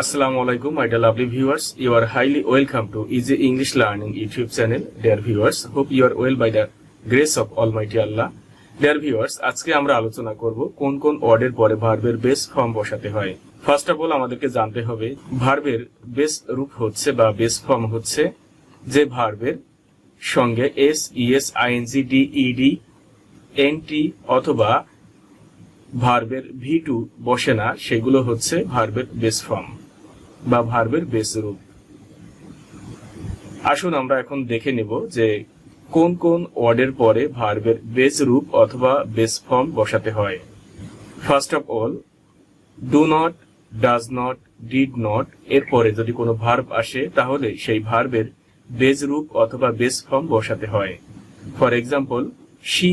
আসসালামু আলাইকুম my dear lovely viewers you are highly welcome to easy English learning YouTube channel dear viewers hope you are well by the grace of almighty Allah dear viewers আজকে আমরা আলোচনা করব কোন কোন ওয়ার্ডের পরে ভার্বের বেস ফর্ম বসাতে হয়। ফার্স্ট অফ অল আমাদেরকে জানতে হবে ভার্বের বেস রূপ হচ্ছে বা বেস ফর্ম হচ্ছে যে ভার্বের সঙ্গে S E S I N G D E D N T অথবা ভার্বের ভি টু বসে না, সেগুলো হচ্ছে ভার্বের বেস ফর্ম বা ভার্বের বেস রূপ আসুন আমরা এখন দেখে নেব যে কোন কোন ওয়ার্ডের পরে ভার্বের বেস রূপ অথবা বেস ফর্ম বসাতে হয়। First of all do not does not did not এর পরে যদি কোনো ভার্ব আসে, তাহলে সেই ভার্বের বেজ রূপ অথবা বেস ফর্ম বসাতে হয়। For example she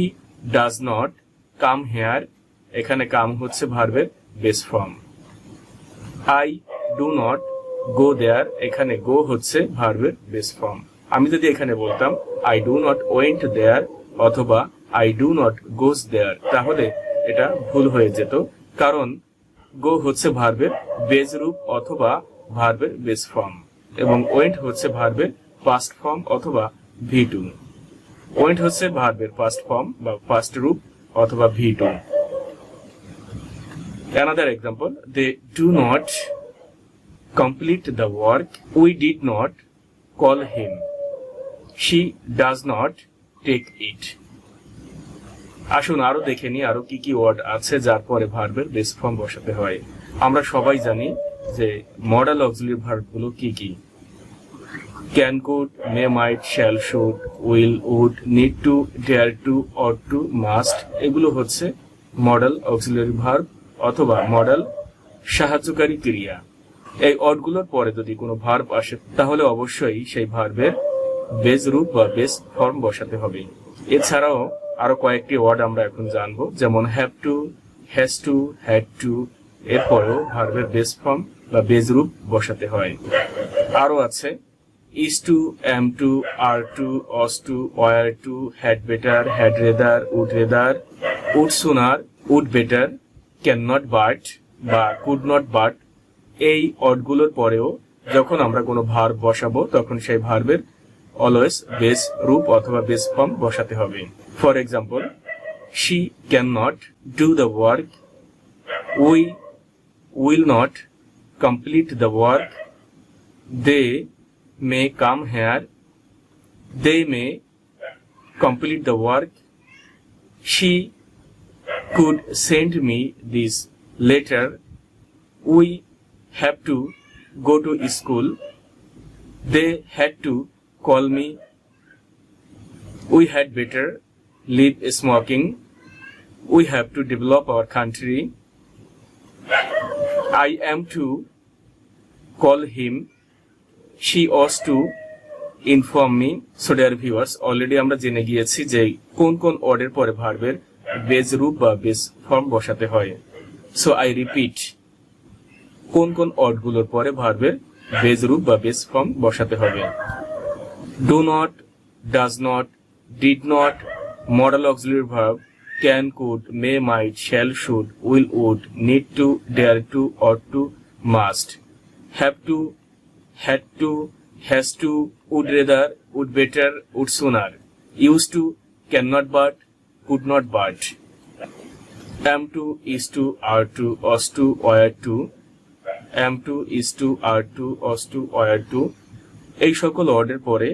does not come here এখানে কাম হচ্ছে ভার্বের base form I do not go there এখানে গো হচ্ছে ভার্বের বেস ফর্ম আমি যদি এখানে বলতাম I do not went there অথবা I do not goes there তাহলে এটা ভুল হয়ে যেত। কারণ গো হচ্ছে ভার্বের বেজ রূপ অথবা ভার্বের বেস ফর্ম এবং ওয়েন্ট হচ্ছে ভার্বের পাস্ট ফর্ম অথবা ভি টু ওয়েন্ট হচ্ছে ভার্বের পাস্ট ফর্ম বা পাস্ট রূপ অথবা V two Another example, they do not complete the work. We did not call him. She does not take it. আসুন আরও দেখে নিই আরও কি কি ওয়ার্ড আছে যার পরে ভার্বের বেস ফর্ম বসাতে হয় আমরা সবাই জানি যে মডেল অক্সিলিয়ারি ভার্বগুলো কি কি can could may might shall should will would need to dare to or to must এগুলো হচ্ছে মডেল অক্সিলিয়ারি ভার্ব অথবা মডেল, সাহায্যকারী ক্রিয়া। এই অর্ডগুলোর পরে যদি কোনো ভার্ব আসে, তাহলে অবশ্যই সেই ভার্বের বেজ রূপ বা বেস ফর্ম বসাতে হবে। এছাড়াও আরও কয়েকটি ওয়ার্ড আমরা এখন জানব, যেমন have to has to had to এরপরেও ভার্বের বেস ফর্ম বা বেজ রূপ বসাতে হয়। আরও আছে is to am to are to was to were to had better had rather would rather would sooner would better can not but বা could not but এই অর্ডগুলোর পরেও যখন আমরা কোনো ভার্ব বসাবো, তখন সেই ভার্বের অলওয়েজ বেস রূপ অথবা বেস ফর্ম বসাতে হবে। For example she can not do the work we will not complete the work they may come here they may complete the work she could send me this letter. We have to go to school. They had to call me. We had better leave smoking. We have to develop our country. I am to call him. She was to inform me so dear viewers already আমরা জেনে গিয়েছি যে কোন কোন অর্ডের পরে ভার্বের base রূপ বা বেজ ফর্ম বসাতে হয়। সো আই রিপিট কোন কোন অর্ডগুলোর পরে ভার্বের বেজ রূপ বা বেজ ফর্ম বসাতে হবে? Do not does not did not model auxiliary verb can could may might shall should will would need to dare to or to must have to had to has to would rather would better would sooner use to can not but could not am to is to are to was to were to am to is to are to was to were to এই সকল ওয়ার্ডের পরে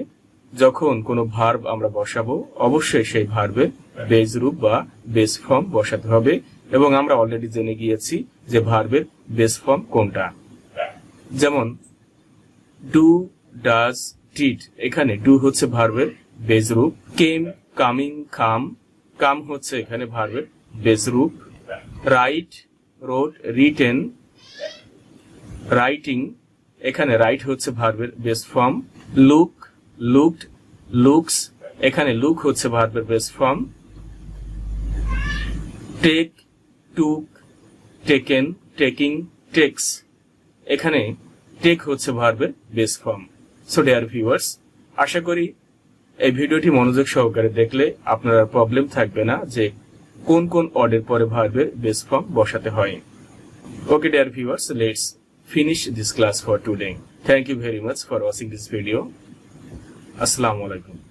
যখন কোনো verb আমরা বসাবো, অবশ্যই সেই ভার্বের বেজ রূপ বা বেস ফর্ম বসাতে হবে এবং আমরা অলরেডি জেনে গিয়েছি যে ভার্বের বেস ফর্ম কোনটা। যেমন ডু ডাজ ডিড এখানে ডু হচ্ছে ভার্বের বেজ রূপ। কেম কামিং খাম কাম হচ্ছে এখানে ভার্বের। বেস রূপ রাইট রোড রিটেন রাইটিং এখানে রাইট হচ্ছে ভার্বের base form look looked looks এখানে লুক হচ্ছে ভার্বের base form take took taken taking takes এখানে টেক হচ্ছে ভার্বের base form so dear viewers আশা করি এই ভিডিওটি মনোযোগ সহকারে দেখলে আপনার প্রবলেম থাকবে না যে কোন কোন অর্ডার পরে ভারবে বেস ফর্ম বসাতে হয়। Okay dear viewers let's finish this class for today thank you very much for watching this video আসসালামু আলাইকুম